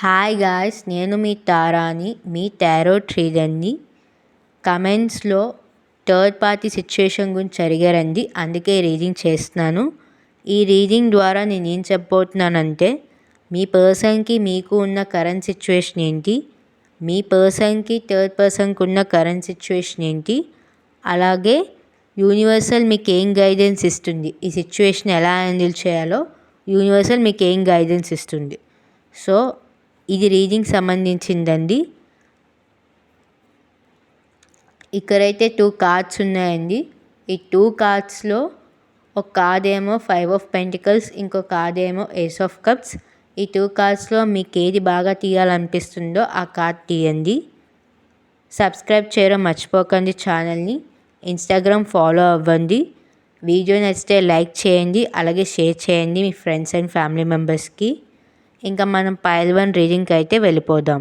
Hi guys నేను మీ తారాని మీ tarot ట్రీడర్ని కమెంట్స్లో third party situation గురించి అడిగారండి అందుకే రీడింగ్ చేస్తున్నాను. ఈ రీడింగ్ ద్వారా నేను ఏం చెప్పబోతున్నానంటే మీ పర్సన్కి మీకు ఉన్న కరెంట్ సిచ్యువేషన్ ఏంటి మీ పర్సన్కి థర్డ్ పర్సన్కి ఉన్న కరెంట్ సిచ్యువేషన్ ఏంటి అలాగే యూనివర్సల్ మీకు ఏం గైడెన్స్ ఇస్తుంది ఈ సిచ్యువేషన్ ఎలా హ్యాండిల్ చేయాలో యూనివర్సల్ మీకు ఏం గైడెన్స్ ఇస్తుంది. సో ఇది రీడింగ్ సంబంధించిందండి. ఇక్కడైతే టూ కార్డ్స్ ఉన్నాయండి. ఈ టూ కార్డ్స్లో ఒక కార్డ్ ఏమో ఫైవ్ ఆఫ్ పెంటికల్స్ ఇంకో కార్డ్ ఏమో ఏస్ ఆఫ్ కప్స్ ఈ టూ కార్డ్స్లో మీకు ఏది బాగా తీయాలనిపిస్తుందో ఆ కార్డ్ తీయండి. సబ్స్క్రైబ్ చేయడం మర్చిపోకండి ఛానల్ని. ఇన్స్టాగ్రామ్ ఫాలో అవ్వండి. వీడియో నచ్చితే లైక్ చేయండి అలాగే షేర్ చేయండి మీ ఫ్రెండ్స్ అండ్ ఫ్యామిలీ మెంబర్స్కి ఇంకా మనం పైల్ వన్ రీడింగ్కి అయితే వెళ్ళిపోదాం.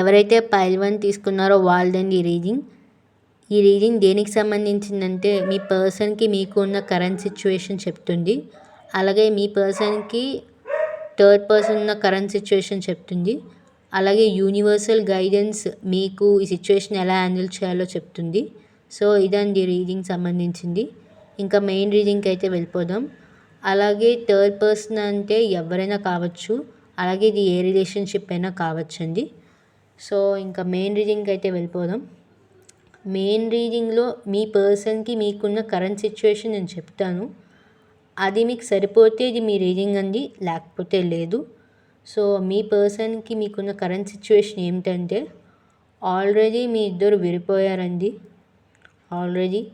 ఎవరైతే పైల్ వన్ తీసుకున్నారో వాళ్ళదండి ఈ రీడింగ్ ఈ రీడింగ్ దేనికి సంబంధించిందంటే మీ పర్సన్కి మీకు ఉన్న కరెంట్ సిచ్యువేషన్ చెప్తుంది. అలాగే మీ పర్సన్కి థర్డ్ పర్సన్ ఉన్న కరెంట్ సిచ్యువేషన్ చెప్తుంది. అలాగే యూనివర్సల్ గైడెన్స్ మీకు ఈ సిచ్యువేషన్ ఎలా హ్యాండిల్ చేయాలో చెప్తుంది. సో ఇదండి రీడింగ్ సంబంధించింది. ఇంకా మెయిన్ రీడింగ్కి అయితే వెళ్ళిపోదాం. అలాగే థర్డ్ పర్సన్ అంటే ఎవరైనా కావచ్చు. అలాగే ఇది ఏ రిలేషన్షిప్ అయినా కావచ్చండి. సో ఇంకా మెయిన్ రీడింగ్కి అయితే వెళ్ళిపోదాం. మెయిన్ రీడింగ్లో మీ పర్సన్కి మీకున్న కరెంట్ సిచ్యువేషన్ నేను చెప్తాను. అది మీకు సరిపోతే ఇది మీ రీడింగ్ అండి లేకపోతే లేదు. సో మీ పర్సన్కి మీకున్న కరెంట్ సిచ్యువేషన్ ఏమిటంటే ఆల్రెడీ మీ ఇద్దరు విడిపోయారండి. ఆల్రెడీ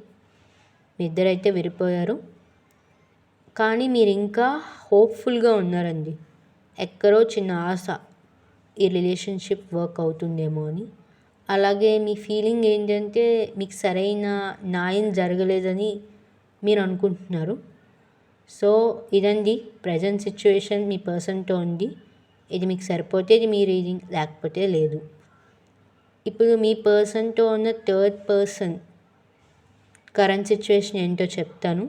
మీ ఇద్దరైతే విడిపోయారు. కానీ మీరు ఇంకా హోప్ఫుల్గా ఉన్నారండి. ఎక్కడో చిన్న ఆశ ఈ రిలేషన్షిప్ వర్క్ అవుతుందేమో అని. అలాగే మీ ఫీలింగ్ ఏంటంటే మీకు సరైన న్యాయం జరగలేదని మీరు అనుకుంటున్నారు. సో ఇదండి ప్రజెంట్ సిచ్యువేషన్ మీ పర్సన్తో ఉంది ఇది మీకు సరిపోతే ఇది మీ రీడింగ్ లేకపోతే లేదు. ఇప్పుడు మీ పర్సన్తో ఉన్న థర్డ్ పర్సన్ కరెంట్ సిచ్యువేషన్ ఏంటో చెప్తాను.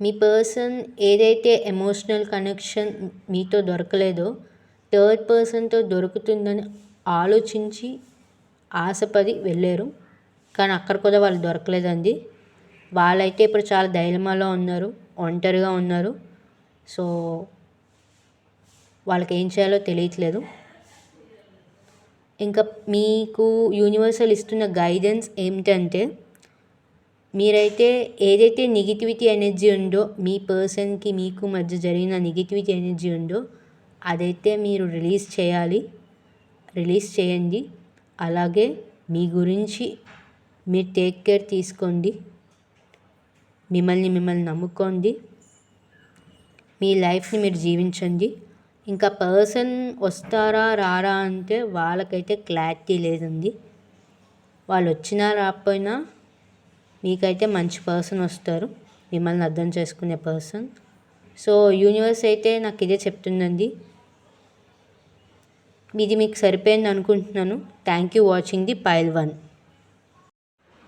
మీ పర్సన్ ఏదైతే ఎమోషనల్ కనెక్షన్ మీతో దొరకలేదో థర్డ్ పర్సన్తో దొరుకుతుందని ఆలోచించి ఆశపడి వెళ్ళారు. కానీ అక్కడ కూడా వాళ్ళు దొరకలేదండి. వాళ్ళైతే ఇప్పుడు చాలా ధైర్యంలో ఉన్నారు ఒంటరిగా ఉన్నారు. సో వాళ్ళకి ఏం చేయాలో తెలియట్లేదు. ఇంకా మీకు యూనివర్సల్ ఇస్తున్న గైడెన్స్ ఏమిటంటే మీరైతే ఏదైతే నెగిటివిటీ ఎనర్జీ ఉందో మీ పర్సన్కి మీకు మధ్య జరిగిన నెగిటివిటీ ఎనర్జీ ఉందో అదైతే మీరు రిలీజ్ చేయాలి. రిలీజ్ చేయండి. అలాగే మీ గురించి మీరు టేక్ కేర్ తీసుకోండి. మిమ్మల్ని మిమ్మల్ని నమ్ముకోండి. మీ లైఫ్ని మీరు జీవించండి. ఇంకా పర్సన్ వస్తారా రారా అంటే వాళ్ళకైతే క్లారిటీ లేదండి. వాళ్ళు వచ్చినా రాకపోయినా మీకైతే మంచి పర్సన్ వస్తారు. మిమ్మల్ని అర్థం చేసుకునే పర్సన్. సో యూనివర్స్ అయితే నాకు ఇదే చెప్తుందండి. ఇది మీకు సరిపోయింది అనుకుంటున్నాను. Thank you watching the pile one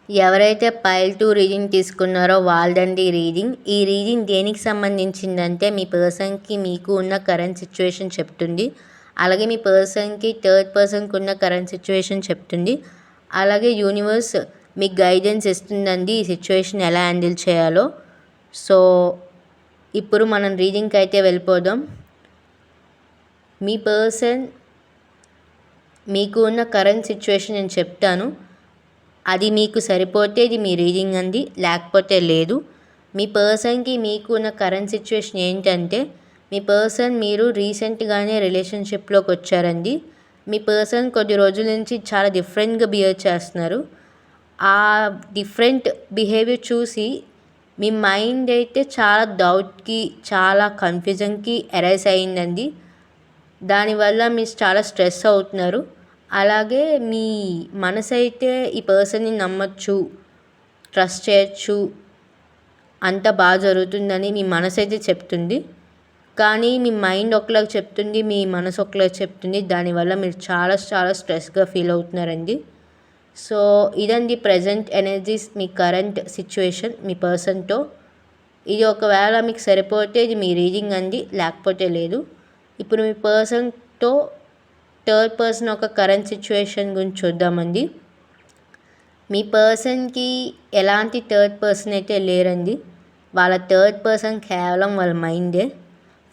ఎవరైతే పైల్ టూ రీడింగ్ తీసుకున్నారో వాళ్ళదండి రీడింగ్ ఈ రీడింగ్ దేనికి సంబంధించిందంటే మీ పర్సన్కి మీకు ఉన్న కరెంట్ సిచ్యువేషన్ చెప్తుంది. అలాగే మీ పర్సన్కి థర్డ్ పర్సన్కి ఉన్న కరెంట్ సిచ్యువేషన్ చెప్తుంది. అలాగే యూనివర్స్ మీకు గైడెన్స్ ఇస్తుందండి ఈ సిచ్యువేషన్ ఎలా హ్యాండిల్ చేయాలో. సో ఇప్పుడు మనం రీడింగ్కి అయితే వెళ్ళిపోదాం. మీ పర్సన్ మీకు ఉన్న కరెంట్ సిచ్యువేషన్ నేను చెప్తాను. అది మీకు సరిపోతే ఇది మీ రీడింగ్ అండి లేకపోతే లేదు. మీ పర్సన్కి మీకు ఉన్న కరెంట్ సిచ్యువేషన్ ఏంటంటే మీ పర్సన్ మీరు రీసెంట్గానే రిలేషన్షిప్లోకి వచ్చారండి. మీ పర్సన్ కొద్ది రోజుల నుంచి చాలా డిఫరెంట్గా బిహేవ్ చేస్తున్నారు. ఆ డిఫరెంట్ బిహేవియర్ చూసి మీ మైండ్ అయితే చాలా డౌట్కి చాలా కన్ఫ్యూజన్కి ఎరైజ్ అయిందండి దానివల్ల మీరు చాలా స్ట్రెస్ అవుతున్నారు. అలాగే మీ మనసు అయితే ఈ పర్సన్ని నమ్మచ్చు ట్రస్ట్ చేయొచ్చు. అంత బాగా జరుగుతుందని మీ మనసు అయితే చెప్తుంది. కానీ మీ మైండ్ ఒకలాగా చెప్తుంది మీ మనసు ఒకలాగా చెప్తుంది. దానివల్ల మీరు చాలా చాలా స్ట్రెస్గా ఫీల్ అవుతున్నారండి. సో ఇదండి ప్రజెంట్ ఎనర్జీస్ మీ కరెంట్ సిచ్యువేషన్ మీ పర్సన్తో ఇది ఒకవేళ మీకు సరిపోతే ఇది మీ రీడింగ్ అండి లేకపోతే లేదు. ఇప్పుడు మీ పర్సన్తో థర్డ్ పర్సన్ ఒక కరెంట్ సిచ్యువేషన్ గురించి చూద్దామండి. మీ పర్సన్కి ఎలాంటి థర్డ్ పర్సన్ అయితే లేరండి? వాళ్ళ థర్డ్ పర్సన్ కేవలం వాళ్ళ మైండే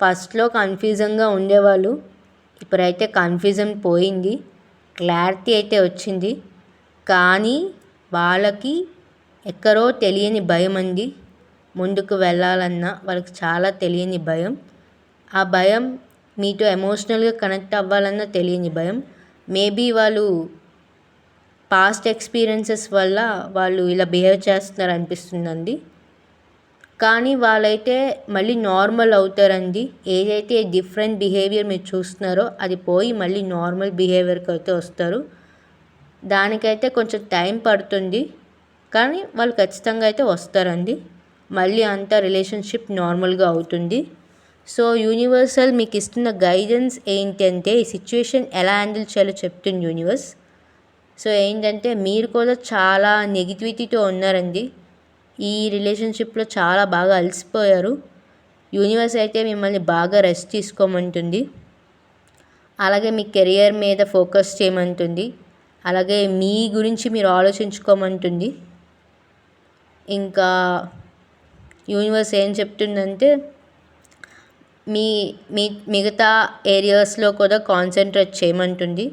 ఫస్ట్లో కన్ఫ్యూజన్గా ఉండేవాళ్ళు. ఇప్పుడైతే కన్ఫ్యూజన్ పోయింది. క్లారిటీ అయితే వచ్చింది. కానీ వాళ్ళకి ఎక్కడో తెలియని భయం అండి ముందుకు వెళ్ళాలన్నా వాళ్ళకి చాలా తెలియని భయం. ఆ భయం మీతో ఎమోషనల్గా కనెక్ట్ అవ్వాలన్నా తెలియని భయం. మేబీ వాళ్ళు పాస్ట్ ఎక్స్పీరియన్సెస్ వల్ల వాళ్ళు ఇలా బిహేవ్ చేస్తున్నారు అనిపిస్తుందండి. కానీ వాళ్ళైతే మళ్ళీ నార్మల్ అవుతారండి. ఏదైతే డిఫరెంట్ బిహేవియర్ మీరు చూస్తున్నారో అది పోయి మళ్ళీ నార్మల్ బిహేవియర్కి అయితే వస్తారు. దానికైతే కొంచెం టైం పడుతుంది. కానీ వాళ్ళు ఖచ్చితంగా అయితే వస్తారండి. మళ్ళీ అంతా రిలేషన్షిప్ నార్మల్గా అవుతుంది. సో యూనివర్సల్ మీకు ఇస్తున్న గైడెన్స్ ఏంటంటే ఈ సిచ్యువేషన్ ఎలా హ్యాండిల్ చేయాలో చెప్తుంది యూనివర్స్. సో ఏంటంటే మీరు కూడా చాలా నెగిటివిటీతో ఉన్నారండి. ఈ రిలేషన్షిప్లో చాలా బాగా అలసిపోయారు. యూనివర్స్ అయితే మిమ్మల్ని బాగా రెస్ట్ తీసుకోమంటుంది. అలాగే మీ కెరియర్ మీద ఫోకస్ చేయమంటుంది. అలాగే మీ గురించి మీరు ఆలోచించుకోమంటుంది. ఇంకా యూనివర్స్ ఏం చెప్తుందంటే మీ మీ మిగతా ఏరియాస్లో కూడా కాన్సన్ట్రేట్ చేయమంటుంది.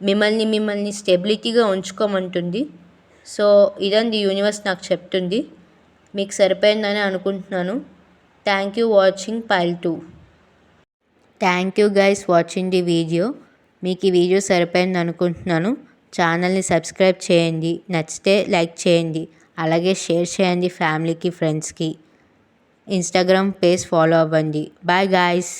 మిమ్మల్ని మిమ్మల్ని స్టెబిలిటీగా ఉంచుకోమంటుంది. సో ఇదండి యూనివర్స్ నాకు చెప్తుంది. మీకు సరిపోయిందని అనుకుంటున్నాను. Thank you watching pile two. Thank you guys watching the video. మీకు ఈ వీడియో సరిపోయింది అనుకుంటున్నాను. ఛానల్ని సబ్స్క్రైబ్ చేయండి. నచ్చితే లైక్ చేయండి. అలాగే షేర్ చేయండి ఫ్యామిలీకి ఫ్రెండ్స్కి. ఇన్స్టాగ్రామ్ పేజ్ ఫాలో అవ్వండి. Bye guys.